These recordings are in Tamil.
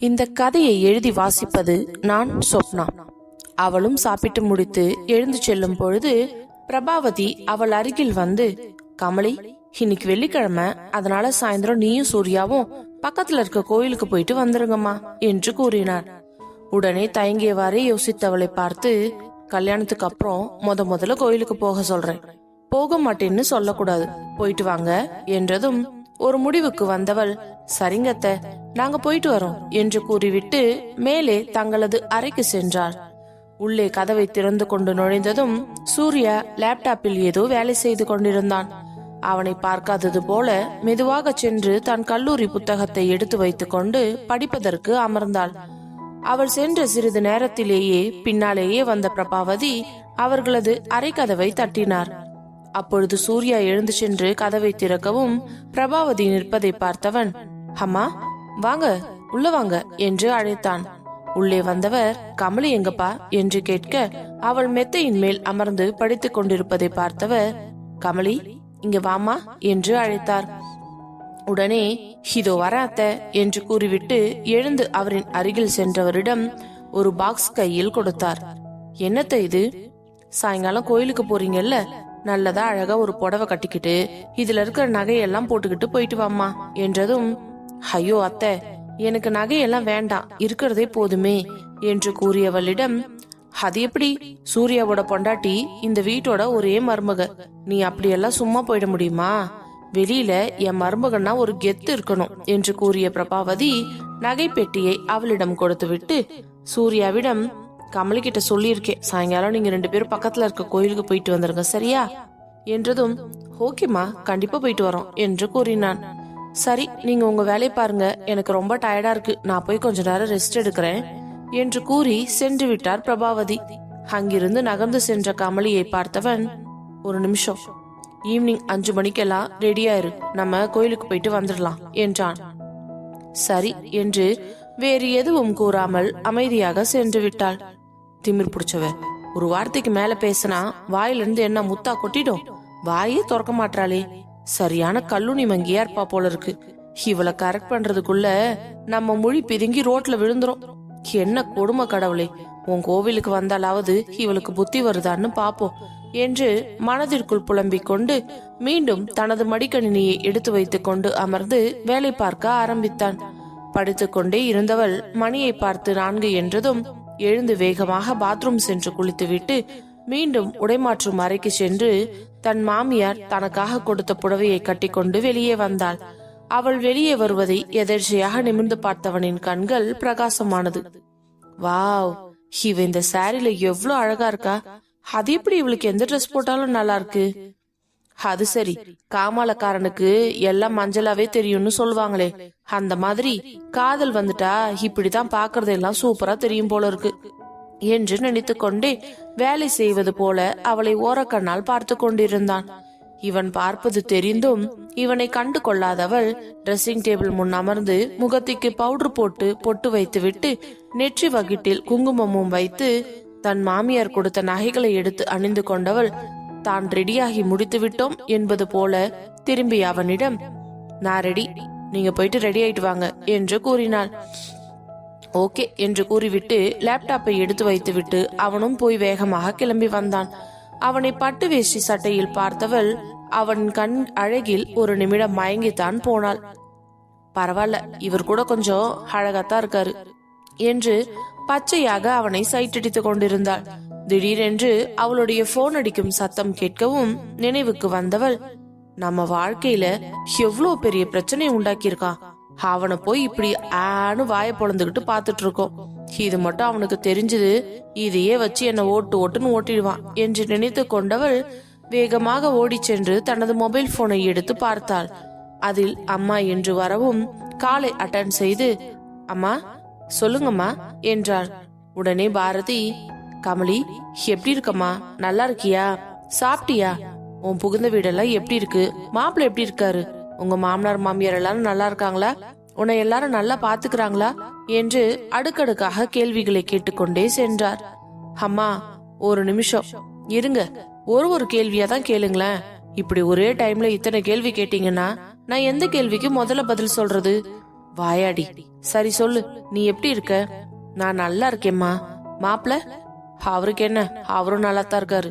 இந்த கதையை எழுதி வாசிப்பது நான் சொப்னா. அவளும் சாப்பிட்டு முடித்து எழுந்து செல்லும் பொழுது பிரபாவதி அவள் அருகில் வந்து கமலி இன்னைக்கு வெள்ளிக்கிழமை அதனால சாயந்தரம் நீயும் சூர்யாவும் பக்கத்துல இருக்க கோயிலுக்கு போயிட்டு வந்துருங்கம்மா என்று கூறினார். உடனே தயங்கியவாறே யோசித்தவளை பார்த்து கல்யாணத்துக்கு அப்புறம் முத முதல்ல கோயிலுக்கு போக சொல்றேன். போக மாட்டேன்னு சொல்லக்கூடாது. போயிட்டு வாங்க என்றதும் ஒரு முடிவுக்கு வந்தவள் சரிங்கத்த நாங்க போயிட்டு வரோம் என்று கூறிவிட்டு மேலே தங்களது அறைக்கு சென்றார் உள்ளே கதவை திறந்து கொண்டு நுழைந்ததும் சூர்யா லேப்டாப்பில் ஏதோ வேலை செய்து கொண்டிருந்தான். அவனை பார்க்காதது போல மெதுவாக சென்று தன் கல்லூரி புத்தகத்தை எடுத்து வைத்துக்கொண்டு படிப்பதற்கு அமர்ந்தாள். அவள் சென்ற சிறிது நேரத்திலேயே பின்னாலேயே வந்த பிரபாவதி அவர்களது அறைக்கதவை தட்டினார். அப்பொழுது சூர்யா எழுந்து சென்று கதவை திறக்கவும் பிரபாவதி நிற்பதை பார்த்தவன் அம்மா வாங்க உள்ள வாங்க என்று அழைத்தான். உள்ளே வந்தவர் கமலி எங்கப்பா? என்று கேட்க அவள் மெத்தையின் மேல் அமர்ந்து படித்துக் கொண்டிருப்பதை பார்த்தவர் கமலி இங்க வாமா என்று அழைத்தார். உடனே இதோ வர அத்த என்று கூறிவிட்டு எழுந்து அவரின் அருகில் சென்றவரிடம் ஒரு பாக்ஸ் கையில் கொடுத்தார். என்னத்த இது? சாயங்காலம் கோயிலுக்கு போறீங்கல்ல? நல்லதா அழகா ஒரு புடவை கட்டிக்கிட்டு இதுல இருக்கிற நகையெல்லாம் போட்டுக்கிட்டு போயிட்டு வாமா என்றதும் ஐயோ அத்தை எனக்கு நகையெல்லாம் வேண்டாம் இருக்கிறதே போதுமே என்று கூறியவளிடம் அது எப்படி? சூர்யாவோட பொண்டாட்டி இந்த வீட்டோட ஒரே மருமக நீ அப்படியெல்லாம் சும்மா போயிட முடியுமா? வெளியில என் மருமகன்னா ஒரு கெத்து இருக்கணும் என்று கூறிய பிரபாவதி நகை பெட்டியை அவளிடம் கொடுத்துவிட்டு சூர்யாவிடம் கமலி கிட்ட சொல்லியிருக்கேன் சாயங்காலம் நீங்க ரெண்டு பேரும் பக்கத்துல இருக்க கோயிலுக்கு போயிட்டு வந்துருங்க சரியா? என்றதும் ஓகேம்மா கண்டிப்பா போயிட்டு வரோம் என்று கூறினான். சரி நீங்க உங்க வேலையை பாருங்க எனக்கு ரொம்ப டயர்டா இருக்கு நான் போய் கொஞ்ச நேரம் ரெஸ்ட் எடுக்கிறேன் என்று கூறி சென்று விட்டார் பிரபாவதி. அங்கிருந்து நகர்ந்து சென்ற கமலியை பார்த்தவன் ஒரு நிமிஷம் ஈவினிங் அஞ்சு மணிக்கெல்லாம் ரெடியாயிரு நம்ம கோயிலுக்கு போயிட்டு வந்துடலாம் என்றான். சரி என்று வேறு எதுவும் கூறாமல் அமைதியாக சென்று விட்டாள். திமிர் பிடிச்சவ. ஒரு வார்த்தைக்கு மேல பேசினா வாயிலிருந்து என்ன முத்தா கொட்டிடும்? வாயே திறக்க மாட்டாளே சரியான கல்லுனி மங்கியா இருப்பா போல இருக்கு இவளை கரெக்ட் பண்றதுக்குள்ள நம்ம மொழி பிதுங்கி ரோட்ல விழுந்துரும். என்ன கொடுமை கடவுளே. உன் கோவிலுக்கு வந்தாலாவது இவளுக்கு புத்தி வருதான்னு பாப்போம் என்று மனதிற்குள் புலம்பிக் கொண்டு மீண்டும் தனது மடிக்கணினியை எடுத்து வைத்துக் கொண்டு அமர்ந்து வேலை பார்க்க ஆரம்பித்தான். படித்துக்கொண்டே இருந்தவள் மணியை பார்த்து நான்கு என்றதும் எழுந்து வேகமாக பாத்ரூம் சென்று குளித்துவிட்டு மீண்டும் உடைமாற்றும் அறைக்கு சென்று தன் மாமியார் தனக்காக கொடுத்த புடவையை கட்டிக்கொண்டு வெளியே வந்தாள். அவள் வெளியே வருவதை எதர்ச்சியாக நிமிர்ந்து பார்த்தவனின் கண்கள் பிரகாசமானது. வாவ் இவ இந்த சாரில எவ்வளவு அழகா இருக்கா. அது எப்படி இவளுக்கு எந்த ட்ரெஸ் போட்டாலும் நல்லா இருக்கு? அது சரி. காமாலக்காரனுக்கு எல்லாம் மஞ்சளாவே தெரியும்னு சொல்லுவாங்களே. அந்த மாதிரி காதல் வந்துட்டா இப்படிதான் பாக்குறதெல்லாம் சூப்பரா தெரியும் போல இருக்கு. என்று நினைத்துக்கொண்டே வேலை செய்வது போல அவளை ஓரக்கண்ணால் பார்த்து கொண்டிருந்தான். இவன் பார்ப்பது தெரிந்தும் இவனை கண்டு கொள்ளாதவள் டிரெஸ்ஸிங் டேபிள் முன் அமர்ந்து முகத்திற்கு பவுடர் போட்டு பொட்டு வைத்துவிட்டு நெற்றி வகிட்டில் குங்குமமும் வைத்து தன் மாமியார் கொடுத்த நகைகளை எடுத்து அணிந்து கொண்டவள் தான் ரெடியாகி முடித்து விட்டோம் என்பது போல திரும்பி அவனிடம் நான் ரெடி நீங்க போயிட்டு ரெடி ஆயிட்டு வாங்க என்று கூறினாள். ஓகே என்று கூறிவிட்டு லேப்டாப்பை எடுத்து வைத்துவிட்டு அவனும் போய் வேகமாக கிளம்பி வந்தான். அவனை பட்டு வேஷ்டி சட்டையில் பார்த்தவள் அவன் கண் அழகில் ஒரு நிமிடம் மயங்கித்தான் போனாள். பரவாயில்ல இவர் கூட கொஞ்சம் அழகாத்தான் இருக்காரு என்று பச்சையாக அவனை சைட்டடித்துக் கொண்டிருந்தாள். திடீரென்று அவளுடைய போன் அடிக்கும் சத்தம் கேட்கவும் நினைவுக்கு வந்தவள் நம்ம வாழ்க்கையில எவ்வளவு பெரிய பிரச்சனை உண்டாக்கியிருக்கான் அவனை போய் இப்படி ஆனு வாயை பொழந்துகிட்டு பாத்துட்டு இருக்கோம். இது மட்டும் அவனுக்கு தெரிஞ்சது இதையே வச்சு என்ன ஓட்டு ஓட்டுன்னு ஓட்டிடுவான் என்று நினைத்து கொண்டவள் வேகமாக ஓடிச் சென்று தனது மொபைல் போனை எடுத்து பார்த்தாள். அதில் அம்மா என்று வரவும் காலை அட்டன் செய்து அம்மா சொல்லுங்கம்மா என்றாள். உடனே பாரதி கமலி எப்படி இருக்கம்மா? நல்லா இருக்கியா? சாப்பிட்டியா? உன் புகுந்த வீடெல்லாம் எப்படி இருக்கு? மாப்பிள்ள எப்படி இருக்காரு? உங்க மாமனார் மாமியார் எல்லாரும் நல்லா இருக்காங்களா? உன்னை எல்லாரும் நல்லா பாத்துக்கிறாங்களா? என்று அடுக்கடுக்காக கேள்விகளை கேட்டுக்கொண்டே சென்றார். அம்மா ஒரு நிமிஷம். இருங்க. ஒரு ஒரு கேள்வியா தான் கேளுங்களேன். இப்படி ஒரே டைம்ல இத்தனை கேள்வி கேட்டீங்கன்னா நான் எந்த கேள்விக்கு முதல்ல பதில் சொல்றது? வாயாடி. சரி சொல்லு. நீ எப்படி இருக்க? நான் நல்லா இருக்கேம்மா. மாப்பிள்ள அவருக்கு என்ன? அவரும் நல்லா தான் இருக்காரு.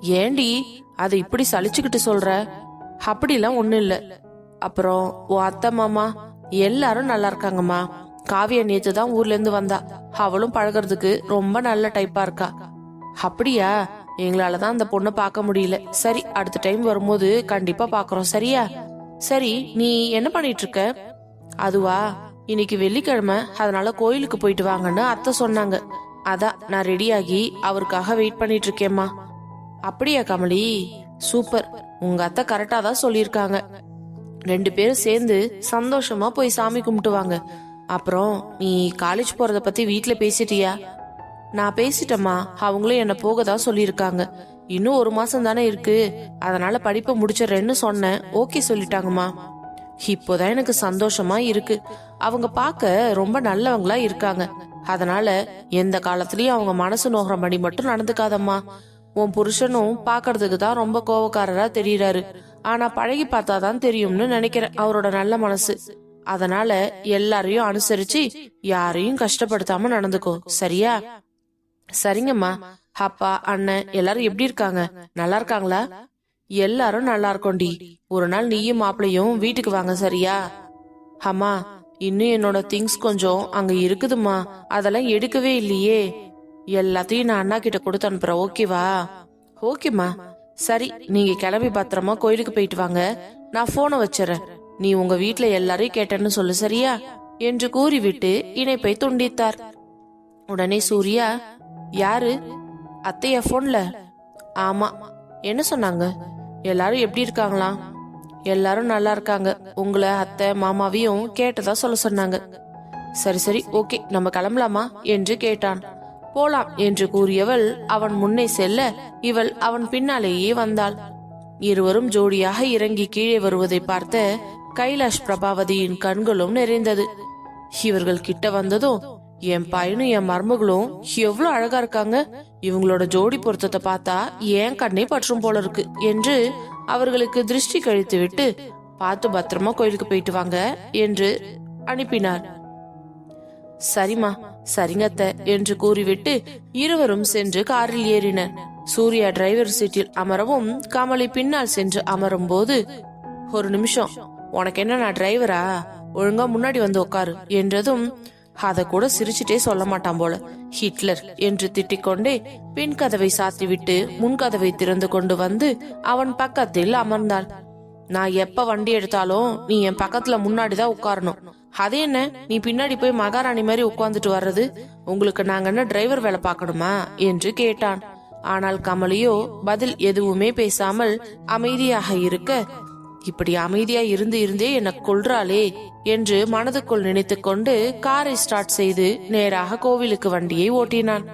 ஏண்டி அதை இப்படி சலிச்சுக்கிட்டு சொல்ற? அப்படிலாம் ஒண்ணும் இல்ல. அப்புறம் உன் அத்தை மாமா எல்லாரும் நல்லா இருக்காங்கம்மா. காவியா நேத்து தான் ஊர்ல இருந்து வந்தா. அவளும் பழகுறதுக்கு ரொம்ப நல்ல டைப்பா இருக்கா. அப்படியா? எங்களால தான் அந்த பொண்ணை பார்க்க முடியல. சரி அடுத்த டைம் வரும்போது கண்டிப்பா பாக்குறோம். சரியா? சரி நீ என்ன பண்ணிட்டு இருக்க அதுவா இன்னைக்கு வெள்ளிக்கிழமை அதனால கோயிலுக்கு போயிட்டு வாங்கன்னு அத்தை சொன்னாங்க. அதான் நான் ரெடியாகி அவருக்காக வெயிட் பண்ணிட்டு இருக்கேம்மா அப்படியா கமலி? சூப்பர் உங்க அத்தை கரெக்டா தான் சொல்லியிருக்காங்க. ரெண்டு பேரும் சேர்ந்து சந்தோஷமா போய் சாமி கும்பிட்டுவாங்க. அப்புறம் நீ காலேஜ் போறத பத்தி வீட்ல பேசிட்டியா? நான் பேசிட்டேம்மா. அவங்களும் என்ன போக தான் சொல்லியிருக்காங்க. இன்னும் ஒரு மாசம் தானே இருக்கு. அதனால படிப்பை முடிச்சிடறேன்னு சொன்னேன். ஓகே சொல்லிட்டாங்கம்மா. இப்போதான் எனக்கு சந்தோஷமா இருக்கு. அவங்க பார்க்க ரொம்ப நல்லவங்களா இருக்காங்க. அதனால எந்த காலத்துலயும் அவங்க மனசு நோகிற மணி மட்டும் நடந்துக்காதம்மா. உன் புருஷனும் பாக்குறதுக்கு தான் ரொம்ப கோவக்காரரா தெரியறாரு. ஆனா பழகி பார்த்தாதான் தெரியும்னு நினைக்கிறேன் அவரோட நல்ல மனசு. அதனால எல்லாரையும் அனுசரிச்சு யாரையும் கஷ்டப்படுத்தாம நடந்துக்கோ. சரியா? சரிங்கம்மா. அப்பா அண்ணன் எல்லாரும் எப்படி இருக்காங்க? நல்லா இருக்காங்களா? எல்லாரும் நல்லா இருக்கோண்டி. ஒரு நாள் நீயும் மாப்பிளையும் வீட்டுக்கு வாங்க சரியா? அம்மா இன்னும் என்னோட திங்ஸ் கொஞ்சம் அங்க இருக்குதுமா அதெல்லாம் எடுக்கவே இல்லையே. எல்லாத்தையும் நான் அண்ணா கிட்ட கொடுத்து அனுப்புறேன். ஓகேவா ஓகேம்மா சரி நீங்க கிளம்பி பத்திரமா கோயிலுக்கு போயிட்டு வாங்க. நான் போனை வச்சிடறேன். நீ உங்க வீட்டுல எல்லாரையும் கேட்டேன்னு சொல்லு சரியா? என்று கூறிவிட்டு இணைப்பை துண்டித்தார். உடனே சூர்யா யாரு? அத்தையா போன்ல ஆமா. என்ன சொன்னாங்க? எல்லாரும் எப்படி இருக்காங்களாம்? எல்லாரும் நல்லா இருக்காங்க. உங்களை அத்தை மாமாவையும் கேட்டதா சொல்ல சொன்னாங்க. சரி சரி ஓகே நம்ம கிளம்பலாமா? என்று கேட்டான். போலாம் என்று கூறியவள் அவன் முன்னே செல்ல இவள் அவன் பின்னாலேயே வந்தாள். இருவரும் ஜோடியாக இறங்கி கீழே வருவதை பார்த்த கைலாஷ் பிரபாவதியின் கண்களும் நிறைந்தது. இவர்கள் கிட்ட வந்ததும் என் பையனும் என் மருமகளும் எவ்வளவு அழகா இருக்காங்க. இவங்களோட ஜோடி பொருத்தத்தை பார்த்தா ஏன் கண்ணே பற்றும் போல இருக்கு என்று அவர்களுக்கு திருஷ்டி கழித்து விட்டு பார்த்து பத்திரமா கோயிலுக்கு போயிட்டு வாங்க என்று அனுப்பினார். சரிம்மா சரிங்கத்த என்று கூறிவிட்டு இருவரும் சென்று காரில் ஏறினர். சூர்யா டிரைவர் சீட்டில் அமரவும் கமலி பின்னால் சென்று அமரும் போது ஒரு நிமிஷம் உனக்கு என்ன நான் டிரைவரா? ஒழுங்கா முன்னாடி வந்து உட்காரு என்றதும் அதை கூட சிரிச்சுட்டே சொல்ல மாட்டான் போல. ஹிட்லர் என்று திட்டிக்கொண்டே பின் கதவை சாத்திவிட்டு முன் கதவை திறந்து கொண்டு வந்து அவன் பக்கத்தில் அமர்ந்தாள் நான் எப்ப வண்டி எடுத்தாலும் நீ என் பக்கத்துல முன்னாடி தான் உட்காரணும். அது என்ன? நீ பின்னாடி போய் மகாராணி மாதிரி உட்கார்ந்துட்டு வர்றது? உங்களுக்கு நாங்க என்ன டிரைவர் வேலை பார்க்கணுமா? என்று கேட்டான். ஆனால் கமலியோ பதில் எதுவுமே பேசாமல் அமைதியாக இருக்க இப்படி அமைதியா இருந்து இருந்தே என்ன கொள்றாளே என்று மனதுக்குள் நினைத்துக்கொண்டு காரை ஸ்டார்ட் செய்து நேராக கோவிலுக்கு வண்டியை ஓட்டினான்.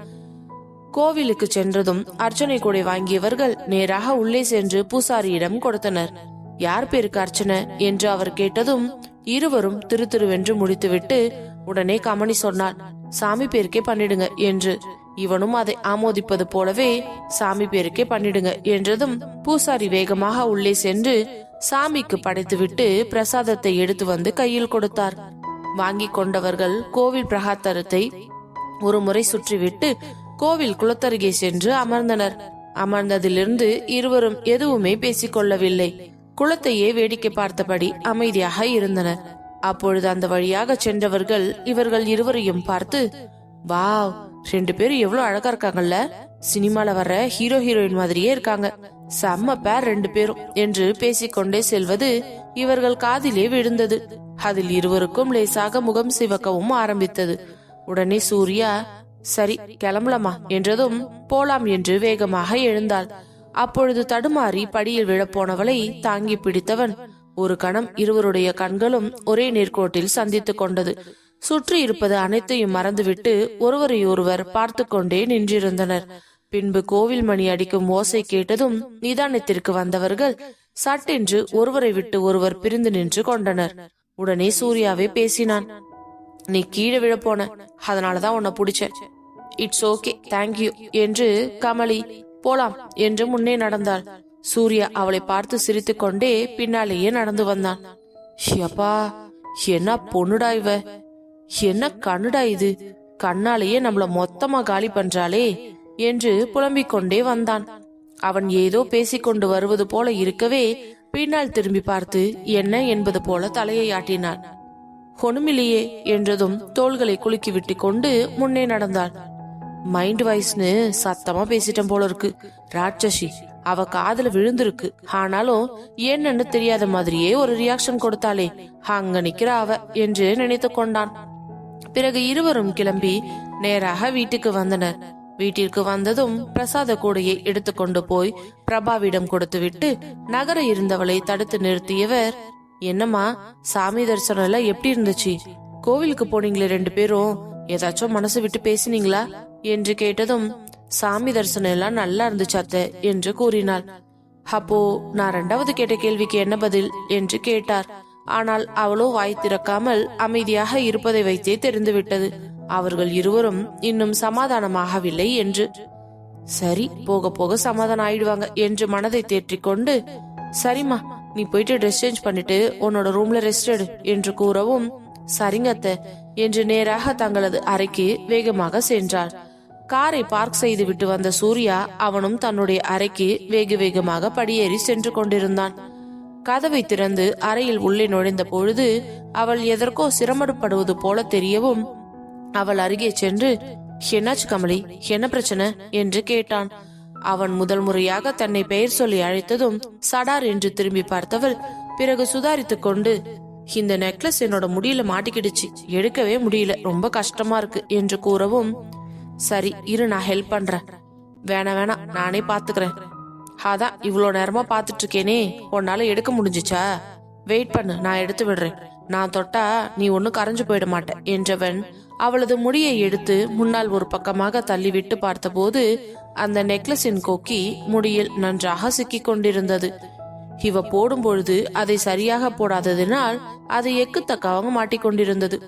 கோவிலுக்கு சென்றதும் அர்ச்சனை கொடை வாங்கியவர்கள் நேராக உள்ளே சென்று பூசாரியிடம் கொடுத்தனர். யார் பேருக்கு அர்ச்சனை? என்று அவர் கேட்டதும் இருவரும் திரு திருவென்று முடித்துவிட்டு உடனே கமனி சொன்னார் சாமி பேருக்கே பண்ணிடுங்க என்று. இவனும் அதை ஆமோதிப்பது போலவே சாமி பேருக்கே பண்ணிடுங்க என்றதும் பூசாரி வேகமாக உள்ளே சென்று சாமிக்கு படைத்துவிட்டு பிரசாதத்தை எடுத்து வந்து கையில் கொடுத்தார். வாங்கி கொண்டவர்கள் கோவில் பிரகாத்தரத்தை ஒரு முறை சுற்றிவிட்டு கோவில் குளத்தருகே சென்று அமர்ந்தனர். அமர்ந்ததிலிருந்து இருவரும் எதுவுமே பேசிக்கொள்ளவில்லை குளத்தையே வேடிக்கை பார்த்தபடி அமைதியாக இருந்தனர். அப்பொழுது அந்த வழியாக சென்றவர்கள் இவர்கள் இருவரையும் பார்த்து வாவ் ரெண்டு பேரும் எவ்வளவு அழகா இருக்காங்கல்ல சினிமால வர்ற ஹீரோ ஹீரோயின் மாதிரியே இருக்காங்க. செம்ம பேர் ரெண்டு பேரும். என்று பேசிக்கொண்டே செல்வது இவர்கள் காதிலே விழுந்தது. அதில் இருவருக்கும் லேசாக முகம் சிவக்கவும் ஆரம்பித்தது. உடனே சூர்யா சரி கிளம்பலாமா என்றதும் போலாம் என்று வேகமாக எழுந்தாள். அப்பொழுது தடுமாறி படியில் விழப்போனவளை தாங்கி பிடித்தவன் ஒரு கணம் இருவருடைய கண்களும் ஒரே நேர்கோட்டில் சந்தித்துக் கொண்டது. சுற்றி இருப்பது அனைத்தையும் மறந்துவிட்டு ஒருவரையொருவர் பார்த்து கொண்டே நின்றிருந்தனர். பின்பு கோவில் மணி அடிக்கும் ஓசை கேட்டதும் நிதானத்திற்கு வந்தவர்கள் சட்டென்று ஒருவரை விட்டு ஒருவர் பிரிந்து நின்று கொண்டனர். உடனே சூர்யாவே பேசினான். நீ கீழே விழப்போன அதனாலதான் உன்னை பிடிச்சேன். இட்ஸ் ஓகே தேங்க்யூ என்று கமலி போலாம் என்று முன்னே நடந்தாள். சூர்யா அவளை பார்த்து சிரித்து கொண்டே பின்னாலேயே நடந்து வந்தான். அப்பா என்ன பொண்ணுடா இவ? என்ன கண்ணுடா இது? கண்ணாலேயே நம்மள மொத்தமா காலி பண்றாளே. என்று புலம்பிக் கொண்டே வந்தான். அவன் ஏதோ பேசிக்கொண்டு வருவது போல இருக்கவே பின்னால் திரும்பி பார்த்து என்ன? என்பது போல தலையை ஆட்டினான். ஒண்ணுமில்லையே என்றதும் தோள்களை குலுக்கி விட்டு கொண்டு முன்னே நடந்தாள் மைண்ட் வாய்ஸ்னு சத்தமா பேசிட்டேன் போல இருக்கு ராட்சசி. அவ காதல விழுந்திருக்கு. ஆனாலும் என்னன்னு தெரியாத மாதிரியே ஒரு ரியாக்ஷன் கொடுத்தாளே. அங்க நிக்கிறா அவ என்று நினைத்து கொண்டான். பிறகு இருவரும் கிளம்பி நேராக வீட்டுக்கு வந்தனர். வீட்டிற்கு வந்ததும் பிரசாத கூடையை எடுத்துக்கொண்டு போய் பிரபாவிடம் கொடுத்துவிட்டு நகர இருந்தவளை தடுத்து நிறுத்தியவர் என்னம்மா சாமி தரிசனம் எல்லாம் எப்படி இருந்துச்சு? கோவிலுக்கு போனீங்களே ரெண்டு பேரும்? ஏதாச்சும் மனசு விட்டு பேசினீங்களா? என்று கேட்டதும் சாமி தரிசனம் எல்லாம் நல்லா இருந்துச்சு அத்தை என்று கூறினாள். அப்போ நான் ரெண்டாவது கேட்ட கேள்விக்கு என்ன பதில்? என்று கேட்டார். ஆனால் அவளோ வாய் திறக்காமல் அமைதியாக இருப்பதை வைத்தே தெரிந்துவிட்டது. அவர்கள் இருவரும் இன்னும் சமாதானமாகவில்லை என்று. சரி போக போக சமாதானம் ஆயிடுவாங்க என்று மனதை தேற்றிக் கொண்டு சரிம்மா நீ போயிட்டு ட்ரெஸ் சேஞ்ச் பண்ணிட்டு உன்னோட ரூம்ல ரெஸ்ட் எடு என்று கூறவும் சரிங்க அத்தை என்று நேராக தங்களது அறைக்கு வேகமாக சென்றார் காரை பார்க் செய்து விட்டு வந்த சூர்யா அவனும் தன்னுடைய அறைக்கு வேக வேகமாக படியேறி சென்று கொண்டிருந்தான். கதவை திறந்து அறையில் உள்ளே நுழைந்த பொழுது அவள் எதற்கோ சிரமப்படுவது போல தெரியவும் அவள் அருகே சென்று என்னாச்சு கமலி? என்ன பிரச்சனை? என்று கேட்டான். அவன் முதல் முறையாக தன்னை பெயர் சொல்லி அழைத்ததும் சடார் என்று திரும்பி பார்த்தவள் பிறகு சுதாரித்துக் கொண்டு இந்த நெக்லஸ் என்னோட முடியல மாட்டிக்கிடுச்சு. எடுக்கவே முடியல. ரொம்ப கஷ்டமா இருக்கு. என்று கூறவும் சரி இரு நான் ஹெல்ப் பண்றேன். வேணாம் வேணாம் நானே பாத்துக்கிறேன். அதான் இவ்வளோ நேரமா பாத்துட்டு இருக்கேனே உன்னால எடுக்க முடிஞ்சுச்சா? வெயிட் பண்ணு நான் எடுத்து விடுறேன். நான் தொட்டா நீ ஒன்னும் கரைஞ்சு போயிட மாட்டேன் என்றவன் அவளது முடியை எடுத்து முன்னால் ஒரு பக்கமாக தள்ளிவிட்டு பார்த்தபோது அந்த நெக்லஸின் கொக்கி முடியில் நன்றாக சிக்கிக் கொண்டிருந்தது. இவ போடும்பொழுது அதை சரியாக போடாததினால் அது எக்குத்தக்கவங்க மாட்டிக்கொண்டிருந்தது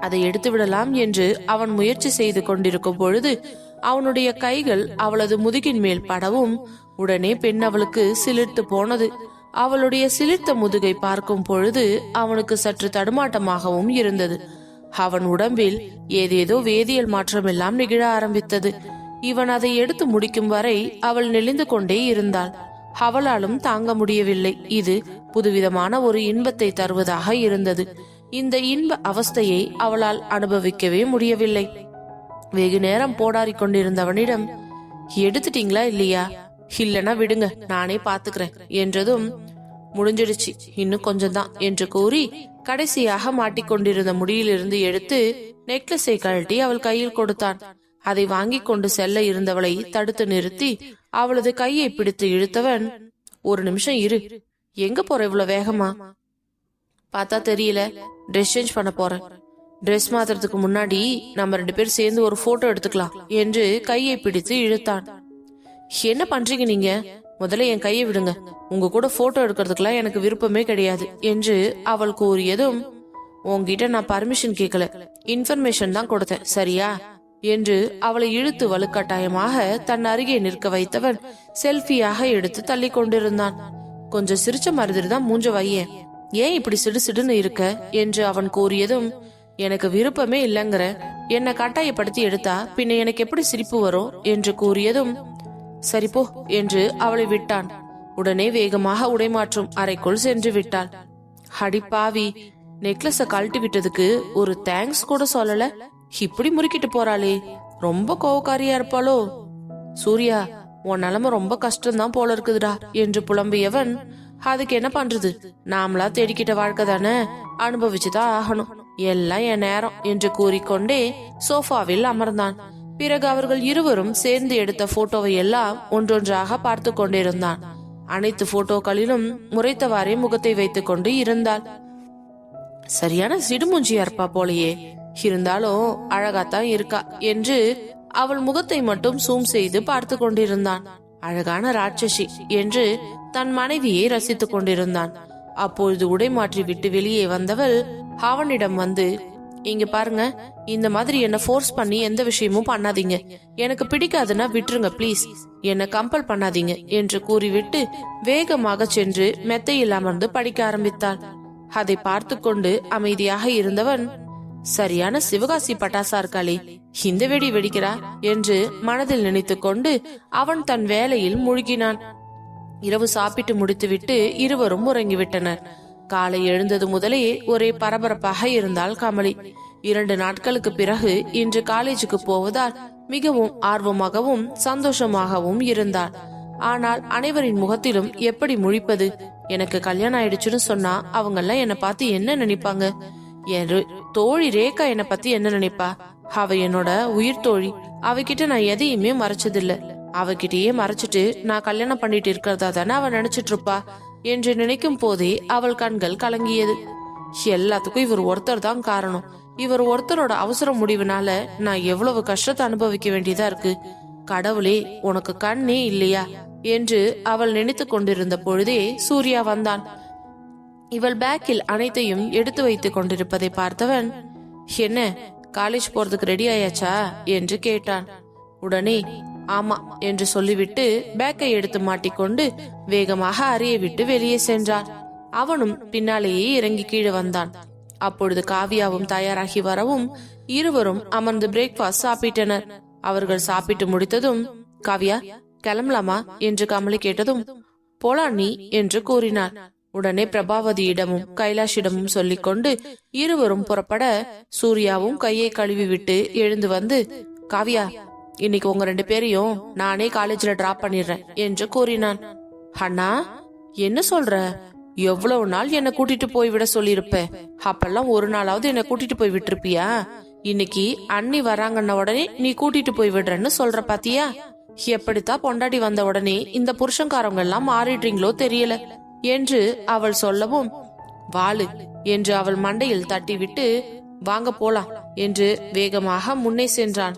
அதை எடுத்து விடலாம் என்று அவன் முயற்சி செய்து கொண்டிருக்கும் பொழுது அவனுடைய கைகள் அவளது முதுகின் மேல் படவும் உடனே பெண் அவளுக்கு சிலிர்த்து போனது. அவளுடைய சிலிர்த்த முதுகை பார்க்கும் பொழுது அவனுக்கு சற்று தடுமாட்டமாகவும் இருந்தது. அவன் உடம்பில் ஏதேதோ வேதியியல் மாற்றம் எல்லாம் நிகழ ஆரம்பித்தது. இவன் அதை எடுத்து முடிக்கும் வரை அவள் நெளிந்து கொண்டே இருந்தாள். அவளாலும் தாங்க முடியவில்லை. இது புதுவிதமான ஒரு இன்பத்தை தருவதாக இருந்தது. இந்த இன்ப அவஸ்தையை அவளால் அனுபவிக்கவே முடியவில்லை. வெகு நேரம் போடாறிக் கொண்டிருந்தவனிடம் எடுத்துட்டீங்களா இல்லையா? இல்லனா விடுங்க நானே பாத்துக்கிறேன் என்றதும் முடிஞ்சிடுச்சு. இன்னும் கொஞ்சம்தான் என்று கூறி கடைசியாக மாட்டிக்கொண்டிருந்த முடியிலிருந்து எடுத்து நெக்லஸை கழட்டி அவள் கையில் கொடுத்தான். அதை வாங்கி கொண்டு செல்ல இருந்தவளை தடுத்து நிறுத்தி அவளது கையை பிடித்து இழுத்தவன் ஒரு நிமிஷம் இரு. எங்க போற இவ்வளவு வேகமா? பார்த்தா தெரியல. ட்ரெஸ் சேஞ்ச் பண்ண போறேன். ட்ரெஸ் மாத்துறதுக்கு முன்னாடி நம்ம ரெண்டு பேரும் சேர்ந்து ஒரு போட்டோ எடுத்துக்கலாம் என்று கையை பிடித்து இழுத்தான். என்ன பண்றீங்க நீங்க? முதல்ல என் கையை விடுங்க. உங்க கூட போட்டோ எடுக்கிறதுக்கெல்லாம் எனக்கு விருப்பமே கிடையாது என்று அவள் கூறியதும் உங்ககிட்ட நான் பர்மிஷன் கேட்கல இன்ஃபர்மேஷன் தான் கொடுத்தேன் சரியா? என்று அவளை இழுத்து வலுக்கட்டாயமாக தன் அருகே நிற்க வைத்தவன் செல்ஃபியாக எடுத்து தள்ளி கொண்டிருந்தான். கொஞ்சம் சிரிச்ச மாதிரி தான் மூஞ்ச வையேன். ஏன் இப்படி சிடு சிடுன்னு இருக்க? என்று அவன் கூறியதும் எனக்கு விருப்பமே இல்லைங்கிற. என்னை கட்டாயப்படுத்தி எடுத்தா பின்ன எனக்கு எப்படி சிரிப்பு வரும்? என்று கூறியதும் சரி போ என்று அவளை விட்டான். உடனே வேகமாக உடைமாற்றும் அறைக்குள் சென்று விட்டாள். அடி பாவி நெக்லஸ கழட்டி விட்டதுக்கு ஒரு தேங்க்ஸ் கூட சொல்லல. இப்படி முறுக்கிட்டு போறாளே ரொம்ப கோவக்காரியா இருப்பாளோ? சூர்யா உன் நிலைமை ரொம்ப கஷ்டம்தான் போல இருக்குதுடா என்று புலம்பியவன் அதுக்கு என்ன பண்றது? நாமளா தேடிக்கிட்ட வாழ்க்கை தானே அனுபவிச்சுதான் ஆகணும். எல்லாம் என் நேரம் என்று கூறிக்கொண்டே சோஃபாவில் அமர்ந்தான். பிறகு அவர்கள் இருவரும் சேர்ந்து எடுத்த போட்டோவை எல்லாம் ஒன்றொன்றாக பார்த்து கொண்டிருந்தான். அனைத்து போட்டோக்களிலும் முறைத்தவாறே முகத்தை வைத்துக் கொண்டு இருந்தாள். சரியான சிடுமூஞ்சியா இருப்பா போலையே. இருந்தாலும் அழகாத்தான் இருக்கா என்று அவள் முகத்தை மட்டும் சூம் செய்து பார்த்து கொண்டிருந்தான். அழகான ராட்சசி என்று தன் மனைவியை ரசித்துக் கொண்டிருந்தான். அப்பொழுது உடை மாற்றி விட்டு வெளியே வந்தவள் அவனிடம் வந்து இங்க பாருங்க இந்த மாதிரி என்ன ஃபோர்ஸ் பண்ணி எந்த விஷயமும் பண்ணாதீங்க. எனக்கு பிடிக்காதுன்னா விட்டுருங்க ப்ளீஸ் என்ன கம்பல் பண்ணாதீங்க என்று கூறிவிட்டு வேகமாக சென்று மெத்தையில் அமர்ந்து படிக்க ஆரம்பித்தாள். அதை பார்த்து கொண்டு அமைதியாக இருந்தவன் சரியான சிவகாசி பட்டாசா இருக்காளே இந்த வெடி வெடிக்கிறா? என்று மனதில் நினைத்து கொண்டு அவன் தன் வேலையில் மூழ்கினான். இரவு சாப்பிட்டு முடித்துவிட்டு இருவரும் உறங்கிவிட்டனர். காலை எழுந்தது முதலே ஒரே பரபரப்பாக இருந்தாள் கமலி. இரண்டு நாட்களுக்கு பிறகு இன்று காலேஜுக்கு போவதால் மிகவும் ஆர்வமாகவும் சந்தோஷமாகவும் இருந்தாள். ஆனால் அனைவரின் முகத்திலும் எப்படி முழிப்பது? எனக்கு கல்யாணம் ஆயிடுச்சுன்னு சொன்னா அவங்க எல்லாம் என்ன பார்த்து என்ன நினைப்பாங்க? என் தோழி ரேகா என்னை பத்தி என்ன நினைப்பா? அவ என்னோட உயிர் தோழி. அவகிட்ட நான் எதையுமே மறைச்சதில்ல. அவகிட்டயே மறைச்சிட்டு நான் கல்யாணம் பண்ணிட்டு இருக்கிறதா தானே அவ நினைச்சிட்டு இருப்பா. என்று நினைக்கும் போதே அவள் கண்கள் கலங்கியது. எல்லாத்துக்கும் இவர் ஒருத்தர் தான் காரணம். இவர் ஒருத்தரோட அவசர முடிவுனால நான் எவ்வளவு கஷ்டத்தை அனுபவிக்க வேண்டியதா இருக்கு. கடவுளே உனக்கு கண்ணே இல்லையா? என்று அவள் நினைத்து கொண்டிருந்த பொழுதே சூர்யா வந்தான். இவள் பேக்கில் அனைத்தையும் எடுத்து வைத்துக் கொண்டிருப்பதை பார்த்தவன் என்ன காலேஜ் போறதுக்கு ரெடி ஆயாச்சா? என்று கேட்டான். உடனே ஆமா என்று சொல்லிவிட்டு பேக்கை எடுத்து மாட்டிக்கொண்டு வேகமாக அறையை விட்டு வெளியே சென்றான். அவனும் பின்னாலேயே இறங்கி கீழே வந்தான். அப்பொழுது காவியாவும் தயாராகி வரவும் இருவரும் அமர்ந்து பிரேக்ஃபாஸ்ட் சாப்பிட்டனர். அவர்கள் சாப்பிட்டு முடித்ததும் காவியா கிளம்பலாமா? என்று கமலி கேட்டதும் போலா நீ என்று கூறினார். உடனே பிரபாவதியிடமும் கைலாஷிடமும் சொல்லிக்கொண்டு இருவரும் புறப்பட சூர்யாவும் கையை கழுவி விட்டு எழுந்து வந்து காவியா இன்னைக்கு உங்க ரெண்டு பேரையும் நானே காலேஜ்ல டிராப் பண்ணிடுறேன் என்று கூறினான். அண்ணா என்ன சொல்ற? எவ்வளவு நாள் என்ன கூட்டிட்டு போய் விட சொல்லியிருப்ப? அப்பெல்லாம் ஒரு நாளாவது என்ன கூட்டிட்டு போய் விட்டுருப்பியா? இன்னைக்கு அண்ணி வராங்கன்ன உடனே நீ கூட்டிட்டு போய் விடுறேன்னு சொல்ற பாத்தியா? எப்படித்தான் பொண்டாடி வந்த உடனே இந்த புருஷன்காரங்க எல்லாம் மாறிடுறீங்களோ தெரியல என்று அவள் சொல்லவும் வாளு என்று அவள் மண்டையில் தட்டிவிட்டு வாங்க போலாம் என்று வேகமாக முன்னே சென்றான்.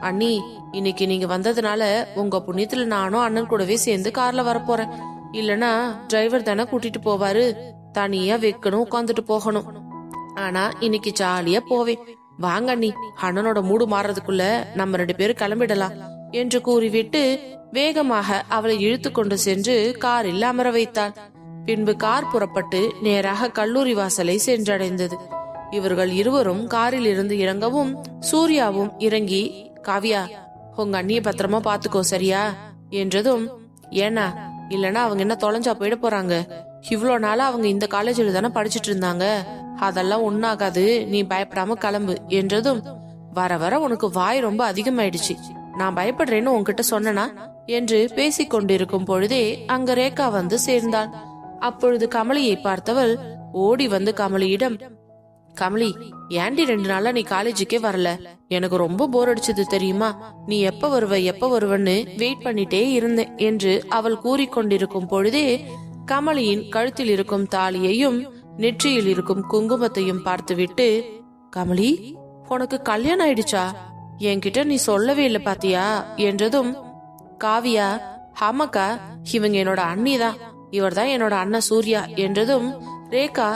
அண்ணி இன்னைக்கு நீங்க வந்ததுனால உங்க புண்ணியத்துல நானும் அண்ணன் கூடவே சேர்ந்து கார்ல வரப்போறேன். இல்லனா டிரைவர் தானே கூட்டிட்டு போவாரு. தனியா வைக்கணும் உட்காந்துட்டு போகணும். ஆனா இன்னைக்கு ஜாலியா போவேன். வாங்க அண்ணி அண்ணனோட மூடு மாறுறதுக்குள்ள நம்ம ரெண்டு பேரும் கிளம்பிடலாம் என்று கூறிவிட்டு வேகமாக அவளை இழுத்து கொண்டு சென்று காரில் அமர வைத்தாள். பின்பு கார் புறப்பட்டு நேராக கல்லூரி வாசலை சென்றடைந்தது. இவர்கள் இருவரும் காரில் இருந்து இறங்கவும் சூர்யாவும் இறங்கி காவியா உங்க அண்ணிய பத்திரமா பாத்துக்கோ சரியா? என்றதும் ஏன்னா இல்லனா அவங்க என்ன தொலைஞ்சா போயிட போறாங்க. இவ்ளோ நாளா அவங்க இந்த காலேஜில் தானே படிச்சிட்டு இருந்தாங்க. அதெல்லாம் ஒன்னாகாது நீ பயப்படாம கிளம்பு என்றதும் வர வர உனக்கு வாய் ரொம்ப அதிகமாயிடுச்சு. நான் பயப்படுறேன்னு உன்கிட்ட சொன்னனா? என்று பேசிக் கொண்டிருக்கும் பொழுதே அங்க ரேகா வந்து சேர்ந்தாள். அப்பொழுது கமலியை பார்த்தவள் ஓடி வந்து கமலியிடம் கமலி ஏன்டி ரெண்டு நாளா நீ காலேஜுக்கே வரல? எனக்கு ரொம்ப போர் அடிச்சது தெரியுமா? நீ எப்ப வருவ எப்ப வருவன்னு வெயிட் பண்ணிட்டே இருந்தேன் என்று அவள் கூறிக்கொண்டிருக்கும் பொழுதே கமலியின் கழுத்தில் இருக்கும் தாலியையும் நெற்றியில் இருக்கும் குங்குமத்தையும் பார்த்துவிட்டு கமலி உனக்கு கல்யாணம் ஆயிடுச்சா? என்கிட்ட நீ சொல்லவே இல்லை பாத்தியா? என்றதும் காவியா ஹமக்கா இவங்க என்னோட அண்ணி தான். இவர் தான் என்னோட அண்ணன் சூர்யா என்றதும் ரேகா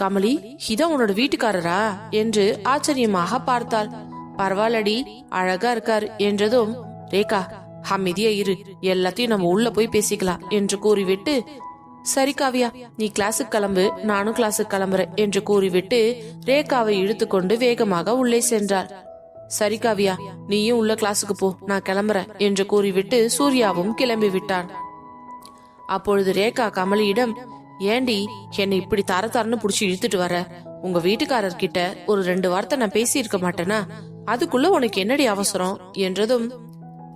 கமலி இதான் உன்னோட வீட்டுக்காரரா? என்று ஆச்சரியமாக பார்த்தாள். பரவாயில்லடி அழகா இருக்காரு என்றதும் ரேகா அமைதியா இரு எல்லாத்தையும் நம்ம உள்ள போய் பேசிக்கலாம் என்று கூறிவிட்டு சரி காவியா நீ கிளாஸுக்கு கிளம்பு நானும் கிளாஸுக்கு கிளம்புறேன் என்று கூறிவிட்டு ரேகாவை இழுத்துக்கொண்டு வேகமாக உள்ளே சென்றாள். சரி காவியா நீயும் உள்ள கிளாஸுக்கு போ நான் கிளம்புறேன் என்று கூறிவிட்டு சூர்யாவும் கிளம்பி விட்டான் அப்பொழுது ரேகா கமலியிடம் ஏண்டி என்னை இப்படி தர தரன்னு புடிச்சு இழுத்துட்டு வர? உங்க வீட்டுக்காரர் கிட்ட ஒரு ரெண்டு வார்த்தை நான் பேசி இருக்க மாட்டேனா? அதுக்குள்ள உனக்கு என்னடி அவசரம்? என்றதும்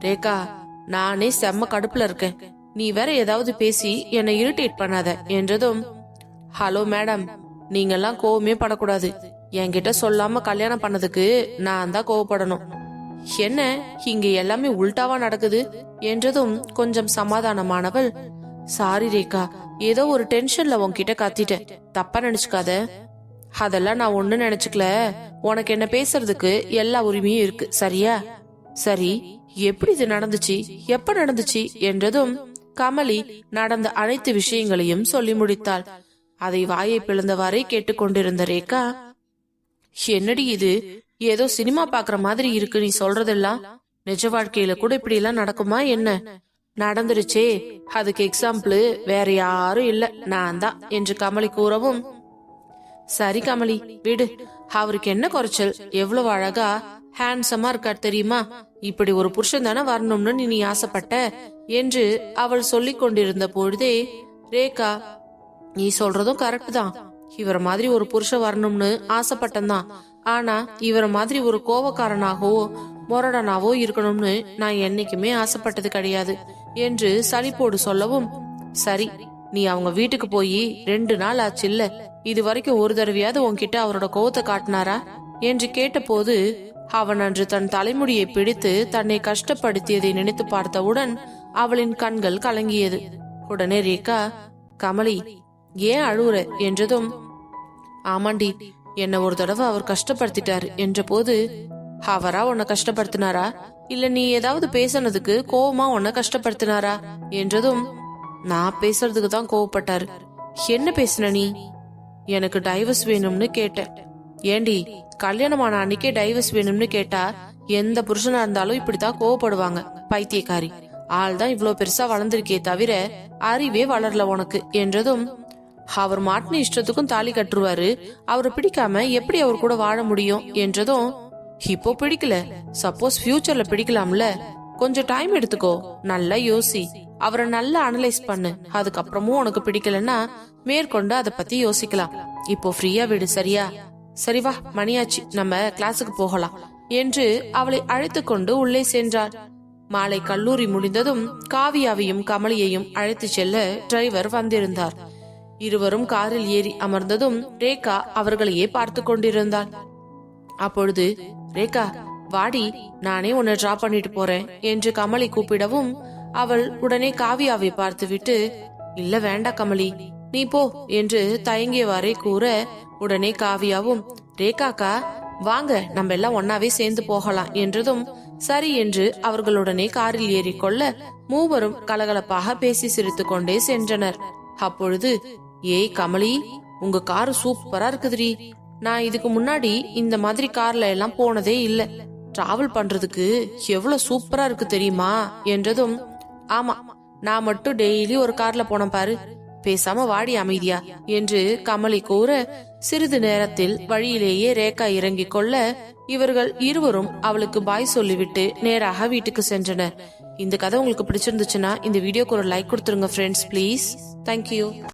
ரேகா நானே செம்ம கடுப்புல இருக்கேன். நீ வேற ஏதாவது பேசி என்னை இரிட்டேட் பண்ணாத. என்றதும் ஹலோ மேடம் நீங்கெல்லாம் கோவமே படக்கூடாது. என்கிட்ட சொல்லாம கல்யாணம் பண்ணதுக்கு நான் தான் கோவப்படணும். என்ன? இங்க எல்லாமே உல்டாவா நடக்குது? என்றதும் கொஞ்சம் சமாதானமானவள் சாரி ரேகா ஏதோ ஒரு டென்ஷன்ல உன்கிட்ட கத்திட்டேன். தப்பா நினைச்சுக்காத. அதெல்லாம் நான் ஒண்ணு நினைச்சுக்கல. உனக்கு என்ன பேசுறதுக்கு எல்லா உரிமையும் இருக்கு. சரியா? சரி எப்படி இது நடந்துச்சு? எப்ப நடந்துச்சு? என்றதும் கமலி நடந்த அனைத்து விஷயங்களையும் சொல்லி முடித்தாள். அதை வாயை பிளந்தவாறே கேட்டுக்கொண்டிருந்த ரேகா என்னடி இது? ஏதோ சினிமா பாக்குற மாதிரி இருக்கு. நீ சொல்றதெல்லாம் நிஜ வாழ்க்கையில கூட இப்படி எல்லாம் நடக்குமா? என்ன? நடந்துருச்சே. அதுக்கு எக்ஸாம்பிள் வேற யாரும் இல்ல. நான் தான் என்று கமலி கூறவும் சரி கமலி விடு. அவருக்கு என்ன குறைச்சல்? எவ்வளவு அழகா ஹேண்ட்ஸமா இருக்கார் தெரியுமா? இப்படி ஒரு புருஷன் தானே வரணும்னு நீ நீ ஆசைப்பட்ட? என்று அவள் சொல்லி கொண்டிருந்த பொழுதே ரேகா நீ சொல்றதும் கரெக்ட் தான். இவர மாதிரி ஒரு புருஷன் வரணும்னு ஆசைப்பட்டேன்தான் ஆனா இவர மாதிரி ஒரு கோவக்காரனாகவோ முரடனாவோ இருக்கணும்னு நான் என்னைக்குமே ஆசைப்பட்டது கிடையாது. என்று சலிப்போடு சொல்லவும் சரி நீ அவங்க வீட்டுக்கு போய் ரெண்டு நாள் ஆச்சு இல்ல இது வரைக்கும் ஒரு தடவையாவது உன்கிட்ட அவரோட கோவத்தை காட்டினாரா? என்று கேட்டபோது அவன் அன்று தன் தலைமுடியை பிடித்து தன்னை கஷ்டப்படுத்தியதை நினைத்து பார்த்தவுடன் அவளின் கண்கள் கலங்கியது. உடனே ரேகா கமலி ஏன் அழுவுற? என்றதும் ஆமாண்டி என்ன ஒரு தடவை அவர் கஷ்டப்படுத்திட்டாரு என்ற போது அவரா உன்னை கஷ்டப்படுத்தினாரா? இல்ல நீ ஏதாவது பேசுனதுக்கு கோவமா உன்னை கஷ்டப்படுத்தினாரா? என்றதும் நான் பேசுறதுக்கு தான் கோவப்பட்டாரு. என்ன பேசுன நீ? எனக்கு டைவர்ஸ் வேணும்னு கேட்டேன். ஏண்டி கல்யாணமான அன்னைக்கே டைவர்ஸ் வேணும்னு கேட்டா எந்த புருஷனா இருந்தாலும் இப்படித்தான் கோவப்படுவாங்க பைத்தியக்காரி. ஆள் தான் இவ்வளவு பெருசா வளர்ந்திருக்கே தவிர அறிவே வளரல உனக்கு என்றதும் அவர் மாட்டின இஷ்டத்துக்கும் தாலி கட்டுருவாரு அவரை பிடிக்காம எப்படி அவர் கூட வாழ முடியும் என்றதும் இப்போ பிடிக்கல. சப்போஸ் ஃபியூச்சர்ல பிடிக்கலாம்ல. கொஞ்சம் டைம் எடுத்துக்கோ. நல்லா யோசி. அவரை நல்லா அனலைஸ் பண்ணு. அதுக்கப்புறமும் உனக்கு பிடிக்கலன்னா மேற்கொண்டு அதை பத்தி யோசிக்கலாம். இப்போ ஃப்ரீயா விடு சரியா? சரி வா மணியாச்சு. நம்ம கிளாஸுக்கு போகலாம். என்று அவளை அழைத்து கொண்டு உள்ளே சென்றார் மாலை கல்லூரி முடிந்ததும் காவியாவையும் கமலியையும் அழைத்து செல்ல டிரைவர் வந்திருந்தார். இருவரும் காரில் ஏறி அமர்ந்ததும் ரேகா அவர்களையே பார்த்து கொண்டிருந்தாள். அப்பொழுது ரேகா வாடி நானே உன்னை டிராப் பண்ணிட்டு போறேன் என்று கமலி கூப்பிடவும் அவள் உடனே காவியாவை பார்த்துவிட்டு இல்ல வேண்டா கமலி நீ போ என்று தயங்கியவாறே கூற உடனே காவியாவும் ரேகாக்கா வாங்க நம்ம எல்லாம் ஒன்னாவே சேர்ந்து போகலாம் என்றதும் சரி என்று அவர்களுடனே காரில் ஏறிக்கொள்ள மூவரும் கலகலப்பாக பேசி சிரித்து கொண்டே சென்றனர். அப்பொழுது ஏய் கமலி உங்க காரு சூப்பரா இருக்குதுடி நான் இதுக்கு முன்னாடி இந்த மாதிரி கார்ல எல்லாம் போனதே இல்ல. டிராவல் பண்றதுக்கு எவ்வளவு சூப்பரா இருக்கு தெரியுமா? என்றதும் ஆமா நான் மட்டும் டெய்லி ஒரு கார்ல போனேன் பாரு. பேசாம வாடி அமைதியா என்று கமலி கூற சிறிது நேரத்தில் வழியிலேயே ரேகா இறங்கிக் கொள்ள இவர்கள் இருவரும் அவளுக்கு பாய் சொல்லிவிட்டு நேராக வீட்டுக்கு சென்றனர். இந்த கதை உங்களுக்கு பிடிச்சிருந்துச்சுன்னா இந்த வீடியோக்கு ஒரு லைக் கொடுத்துருங்க ஃப்ரெண்ட்ஸ் ப்ளீஸ் தேங்க்யூ